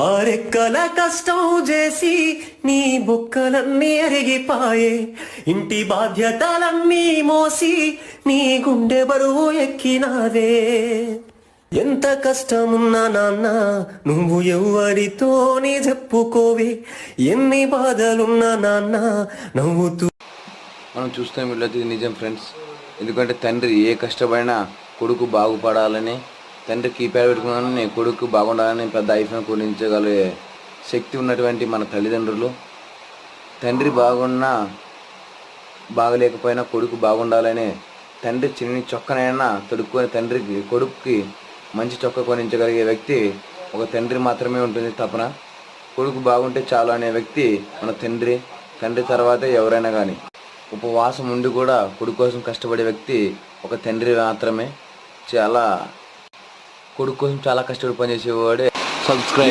ఆరెక్కల కష్టం చేసి నీ బుక్కలన్నీ అరిగిపాయే. ఇంటి బాధ్యతలన్నీ మోసి నీ గుండె బరువు ఎక్కినాదే ఎంత కష్టమున్నా నాన్న నువ్వు ఎవ్వరితోనే చెప్పుకోవే. ఎన్ని బాధలున్నా నాన్న నవ్వుతూ మనం చూస్తే వీళ్ళది నిజం ఫ్రెండ్స్ ఎందుకంటే తండ్రి ఏ కష్టపడినా కొడుకు బాగుపడాలని తండ్రి కీప్యాడ్ పెట్టుకున్నానని కొడుకు బాగుండాలని పెద్ద ఐఫోన్ కొనించగలిగే శక్తి ఉన్నటువంటి మన తల్లిదండ్రులు. తండ్రి బాగున్నా బాగలేకపోయినా కొడుకు బాగుండాలని తండ్రి చిన్ని చొక్కనైనా తొడుక్కుని తండ్రికి కొడుకుకి మంచి చొక్క కొనించగలిగే వ్యక్తి ఒక తండ్రి మాత్రమే ఉంటుంది తపన. కొడుకు బాగుంటే చాలు అనే వ్యక్తి మన తండ్రి తండ్రి తర్వాత ఎవరైనా కానీ ఉపవాసం ఉండి కూడా కొడుకు కోసం కష్టపడే వ్యక్తి ఒక తండ్రి మాత్రమే. చాలా కొడుకు కోసం చాలా కష్టపడి పనిచేసేవాడే. సబ్స్క్రైబ్